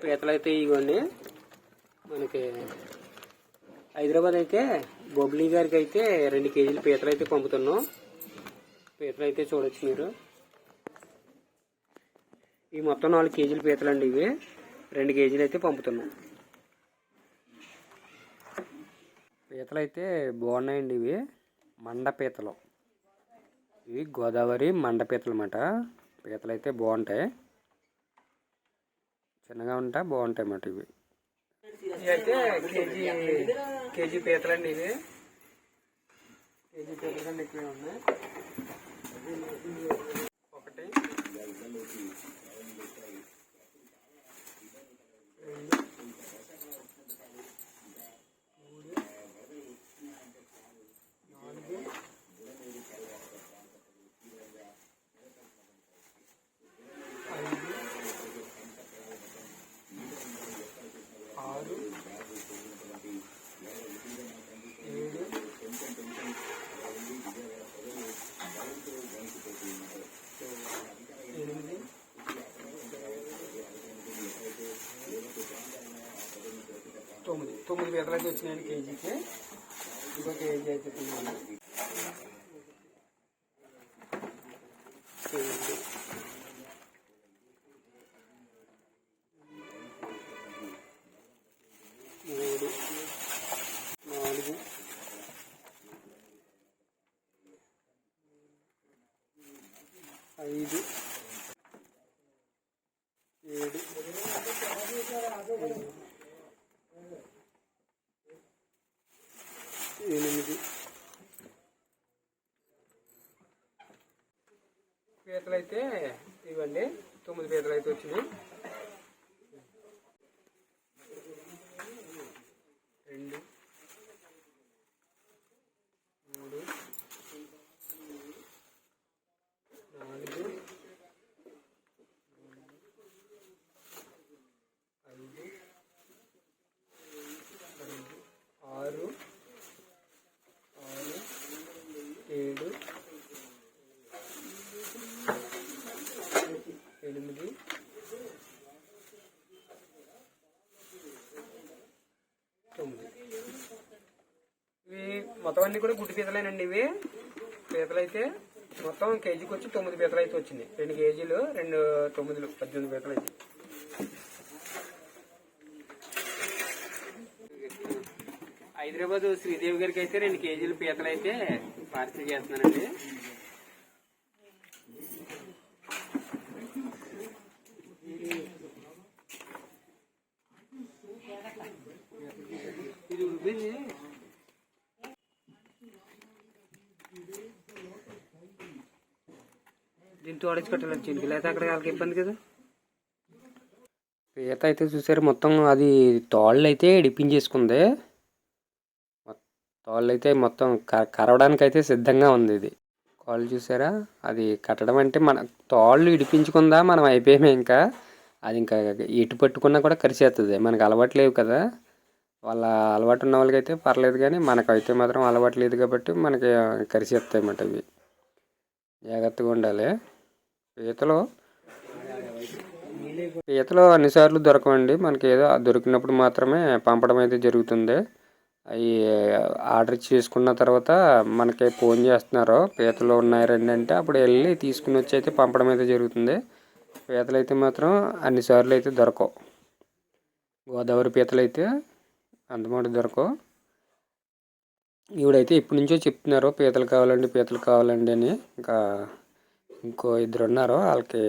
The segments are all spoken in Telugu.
పీతలు అయితే ఇవ్వండి మనకి హైదరాబాద్ అయితే బొబ్లీ గారికి అయితే రెండు కేజీలు పీతలు అయితే పంపుతున్నాం. పీతలు అయితే చూడొచ్చు మీరు. ఈ మొత్తం నాలుగు కేజీలు పీతలు అండి ఇవి. రెండు కేజీలు అయితే పంపుతున్నాం. పీతలు అయితే బాగున్నాయండి ఇవి. మండ పీతలు. ఇవి గోదావరి మండ పీతలు అన్నమాట పీతలు అయితే బాగుంటాయి. చిన్నగా ఉంటా బాగుంటాయి అన్నమాట ఇవి. అయితే కేజీ కేజీ పీతలండి ఇవి. కేజీ పీతలు కంటే ఎక్కువే ఉన్నాయి ఒకటి. తొమ్మిది లీటర్లకి వచ్చినాయండి కేజీకి. ఇంకో కేజీ అయితే తిన్నాను కేజీ మూడు నాలుగు ఐదు ఏడు ఎనిమిది పీతలు అయితే ఇవ్వండి తొమ్మిది పీతలు అయితే వచ్చినాయి రెండు మూడు నాలుగు ఐదు ఐదు ఆరు ఆరు ఏడు ఎనిమిది తొమ్మిది ఇవి మొత్తం అన్ని కూడా గుడ్డు పీతలేనండి ఇవి. పీతలు అయితే మొత్తం కేజీకి వచ్చి తొమ్మిది పీతలు అయితే వచ్చింది. రెండు కేజీలు రెండు తొమ్మిదిలు పద్దెనిమిది పీతలు అయితే హైదరాబాద్ శ్రీదేవి గారికి అయితే రెండు కేజీలు పీతలు అయితే పార్సల్ చేస్తున్నానండి. ఇది ఉడిపోయింది దీంతో ఆడేసి కట్టాలి చినికి లేదా అక్కడ వాళ్ళకి ఇబ్బంది కదా. పీత అయితే చూసారు మొత్తం అది తోళ్ళు అయితే డిప్పించేసుకుంది తోళ్ళు అయితే మొత్తం క- కరవడానికి అయితే సిద్ధంగా ఉంది ఇది. కాళ్ళు చూసారా? అది కట్టడం అంటే మన తోళ్ళు ఇడిపించుకుందా మనం అయిపోయామే ఇంకా. అది ఇంకా ఎటు పట్టుకున్నా కూడా కరిచేస్తుంది మనకు అలవాటు లేవు కదా. వాళ్ళ అలవాటు ఉన్న వాళ్ళకైతే పర్లేదు కానీ మనకైతే మాత్రం అలవాటు లేదు కాబట్టి మనకి కరిచేస్తాయి అన్నమాట ఇవి జాగ్రత్తగా ఉండాలి. పీతలు? పీతలు అన్నిసార్లు దొరకవండి. మనకి ఏదో దొరికినప్పుడు మాత్రమే పంపడం అయితే జరుగుతుంది. అవి ఆర్డర్ చేసుకున్న తర్వాత మనకి ఫోన్ చేస్తున్నారు పీతలు ఉన్నాయి రండి అంటే అప్పుడు వెళ్ళి తీసుకుని వచ్చి అయితే పంపడం అయితే జరుగుతుంది. పీతలు అయితే మాత్రం అన్నిసార్లు అయితే దొరకవు. గోదావరి పీతలు అయితే అందుమాట దొరకవు. ఈవిడైతే ఇప్పటి నుంచో చెప్తున్నారు పీతలు కావాలండి పీతలు కావాలండి అని. ఇంకా ఇంకో ఇద్దరు ఉన్నారు వాళ్ళకి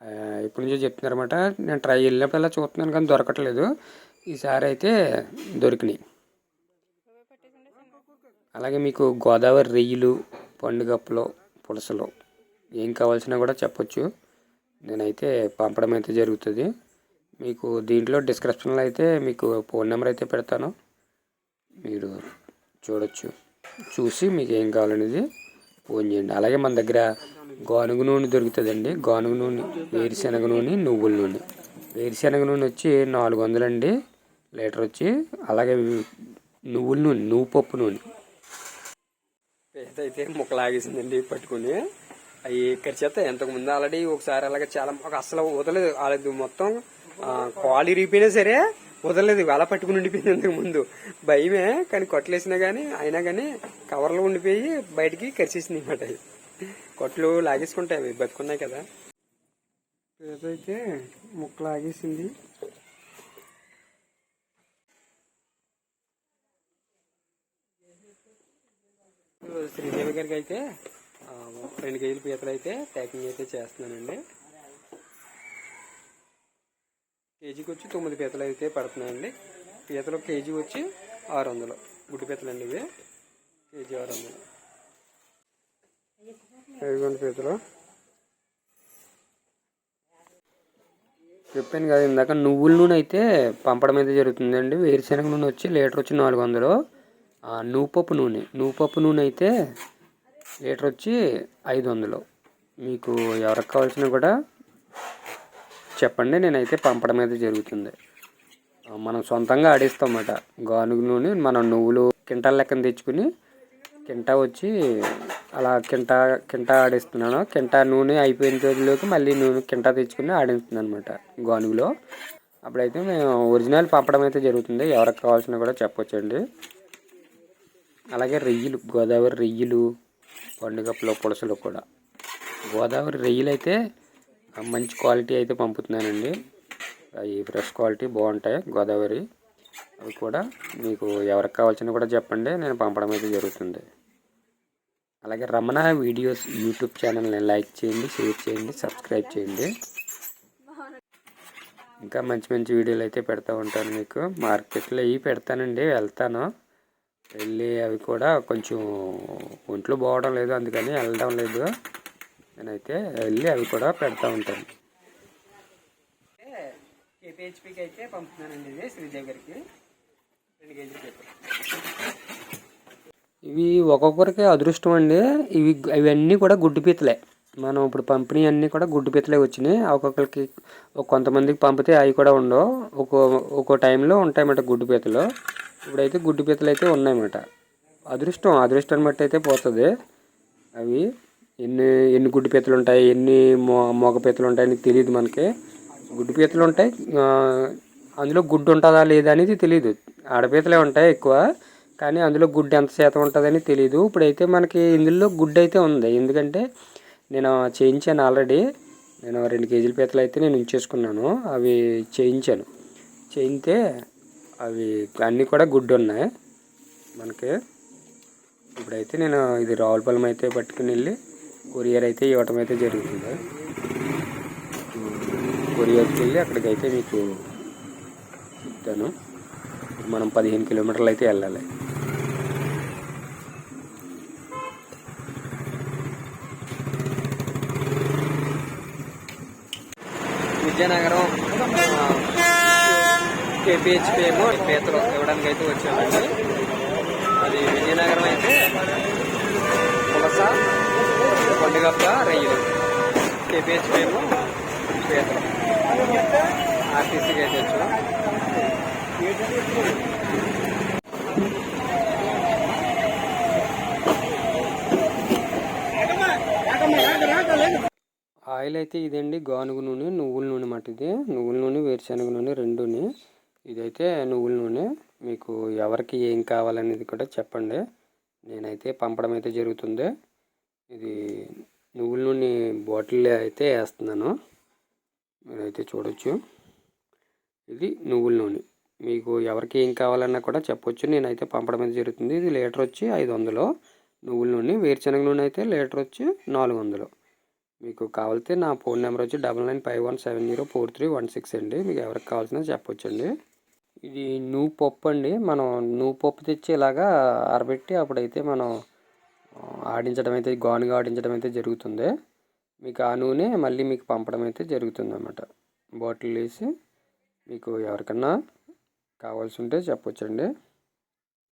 ఎప్పటి ఇప్పటి నుంచో చెప్తున్నారు అనమాట నేను ట్రై వెళ్ళినప్పుడల్లా చూస్తున్నాను కానీ దొరకట్లేదు. ఈసారి అయితే దొరికినాయి. అలాగే మీకు గోదావరి రొయ్యలు పండుగప్పలు పులసలు ఏం కావాల్సినా కూడా చెప్పొచ్చు. నేనైతే పంపడం అయితే జరుగుతుంది. మీకు దీంట్లో డిస్క్రిప్షన్లో అయితే మీకు ఫోన్ నెంబర్ అయితే పెడతాను. మీరు చూడొచ్చు. చూసి మీకు ఏం కావాలనేది ఫోన్ చేయండి అలాగే మన దగ్గర గానుగ నూనె దొరుకుతుందండి. గానుగ నూనె వేరుశనగ నూనె నువ్వుల నూనె. వేరుశనగ నూనె వచ్చి నాలుగు వందలండి లీటర్ వచ్చి అలాగే నువ్వుల నూనె నువ్వు పప్పు నూనె. అయితే ముక్కలాగేసిందండి పట్టుకుని. అవి ఇక్కడ చేత ఎంతకుముందు ఆల్రెడీ ఒకసారి అలాగే చాలా అసలు వదలేదు వాళ్ళది మొత్తం కాలు ఇరిగిపోయినా సరే వదలలేదు అలా పట్టుకుని ఉండిపోయింది ఇంతకు ముందు. భయమే కానీ కొట్టలేసినా కానీ అయినా కానీ కవర్లో ఉండిపోయి బయటికి కరిచేసింది అనమాట కొట్లు లాగేసుకుంటాయి అవి బతుకున్నాయి కదా. అయితే ముక్క లాగేసింది శ్రీదేవి గారికి అయితే రెండు కేజీల పీతలు అయితే ప్యాకింగ్ అయితే చేస్తున్నానండి. కేజీకి వచ్చి తొమ్మిది పీతలు అయితే పడుతున్నాయండి. పీతలు కేజీ వచ్చి ఆరు వందలు గుడ్డు పీతలు అండి ఇవి. కేజీ ఆరు వందలు ఇదిగోండి పీతలు. చెప్పాను కదా ఇందాక నువ్వుల నూనె అయితే పంపడం అయితే జరుగుతుందండి. వేరుశనగ నూనె వచ్చి లీటర్ వచ్చి నాలుగు వందలు ఆ, నువ్వుపప్పు నూనె. నువ్వుపప్పు నూనె అయితే లీటర్ వచ్చి ఐదు వందలు మీకు ఎవరికి కావాల్సిన కూడా చెప్పండి నేనైతే పంపడం అయితే జరుగుతుంది. మనం సొంతంగా ఆడిస్తామట అన్నమాట గానుగ నూనె మనం నువ్వులు కింటాల లెక్కన తెచ్చుకుని కింటా వచ్చి అలా కింటా కింటా ఆడిస్తున్నాను. కింటా నూనె అయిపోయిన రోజులోకి మళ్ళీ నూనె కింటా తెచ్చుకుని ఆడిస్తున్నాను అనమాట గానుగులో. అప్పుడైతే మేము ఒరిజినల్ పంపడం అయితే జరుగుతుంది. ఎవరికి కావాల్సిన కూడా చెప్పొచ్చండి. అలాగే రొయ్యలు గోదావరి రొయ్యలు పండుగప్పులో పులసలు కూడా. గోదావరి రొయ్యలు అయితే మంచి క్వాలిటీ అయితే పంపుతున్నానండి. అవి ఫ్రెష్ క్వాలిటీ బాగుంటాయి గోదావరి. అవి కూడా మీకు ఎవరికి కావాల్సిన కూడా చెప్పండి నేను పంపడం అయితే జరుగుతుంది. అలాగే రమణ వీడియోస్ యూట్యూబ్ ఛానల్ని లైక్ చేయండి షేర్ చేయండి సబ్స్క్రైబ్ చేయండి. ఇంకా మంచి మంచి వీడియోలు అయితే పెడతా ఉంటాను మీకు. మార్కెట్లో ఇవి పెడతానండి వెళ్తాను. వెళ్ళి అవి కూడా కొంచెం ఒంట్లో బాగోవడం లేదు అందుకని వెళ్ళడం లేదు. నేనైతే వెళ్ళి అవి కూడా పెడతా ఉంటాను. కేపీహెచ్పికి అయితే పంపుతున్నానండి ఇది శ్రీజయ్ గారికి రెండు కేజీలు ఇవి ఒక్కొక్కరికి అదృష్టం అండి. ఇవి ఇవన్నీ కూడా గుడ్డు పీతలే. మనం ఇప్పుడు పంపిణీ అన్నీ కూడా గుడ్డు పీతలే వచ్చినాయి. ఒక్కొక్కరికి ఒక కొంతమందికి పంపితే అవి కూడా ఉండవు. ఒక్కో ఒక్కో టైంలో ఉంటాయన్నమాట గుడ్డు పీతలు. ఇప్పుడైతే గుడ్డు పీతలు అయితే ఉన్నాయన్నమాట. అదృష్టం అదృష్టాన్ని బట్టి అయితే పోతుంది. అవి ఎన్ని ఎన్ని గుడ్డు పీతలు ఉంటాయి ఎన్ని మో మొగ పీతలు ఉంటాయని తెలియదు మనకి. గుడ్డు పీతలు ఉంటాయి అందులో గుడ్డు ఉంటుందా లేదా అనేది తెలియదు ఆడపీతలే ఉంటాయి ఎక్కువ కానీ అందులో గుడ్డు ఎంత శాతం ఉంటుందని తెలియదు ఇప్పుడైతే మనకి ఇందులో గుడ్డు అయితే ఉంది. ఎందుకంటే నేను చేయించాను ఆల్రెడీ. నేను రెండు కేజీల పీతలు అయితే నేను ఉంచేసుకున్నాను. అవి చేయించాను. చేయితే అవి అన్నీ కూడా గుడ్డు ఉన్నాయి మనకి. ఇప్పుడైతే నేను ఇది రావులపాలెం అయితే పట్టుకుని వెళ్ళి కొరియర్ అయితే ఇవ్వటం అయితే జరుగుతుంది. కొరియర్కి వెళ్ళి అక్కడికైతే మీకు చెప్తాను. మనం పదిహేను కిలోమీటర్లు అయితే వెళ్ళాలి. విజయనగరం కేపీహెచ్పి ఏమో పేతలు ఇవ్వడానికి అయితే వచ్చామండి. అది విజయనగరం అయితే పండుగప్ప రొయ్యలు కేపీహెచ్పి మేము ఆర్టీసీకి అయితే వచ్చాం ఆయిల్ అయితే ఇదండి గానుగ నూనె నువ్వుల నూనె మాట ఇది. నువ్వుల నూనె వేరుశనగ నూనె రెండుని. ఇదైతే నువ్వుల నూనె. మీకు ఎవరికి ఏం కావాలనేది కూడా చెప్పండి. నేనైతే పంపడం అయితే జరుగుతుంది. ఇది నువ్వుల నూనె బాటిల్ అయితే వేస్తున్నాను. మీరైతే చూడొచ్చు. ఇది నువ్వుల నూనె. మీకు ఎవరికి ఏం కావాలన్నా కూడా చెప్పొచ్చు. నేనైతే పంపడం అయితే జరుగుతుంది. ఇది లీటర్ వచ్చి ఐదు వందలు నువ్వుల నూనె వేరుశనగ నూనె అయితే లీటర్ వచ్చి నాలుగు వందలు మీకు కావాలితే నా ఫోన్ నెంబర్ వచ్చి double nine five one seven zero four three one six అండి. మీకు ఎవరికి కావాల్సిన చెప్పొచ్చండి. ఇది నువ్వు పప్పు అండి. మనం నువ్వు పప్పు తెచ్చి ఇలాగా ఆరబెట్టి అప్పుడైతే మనం ఆడించడం అయితే గానుగా ఆడించడం అయితే జరుగుతుంది. మీకు ఆ నూనె మళ్ళీ మీకు పంపడం అయితే జరుగుతుంది అన్నమాట బాటిల్ వేసి మీకు ఎవరికన్నా కావాల్సి ఉంటే చెప్పొచ్చండి.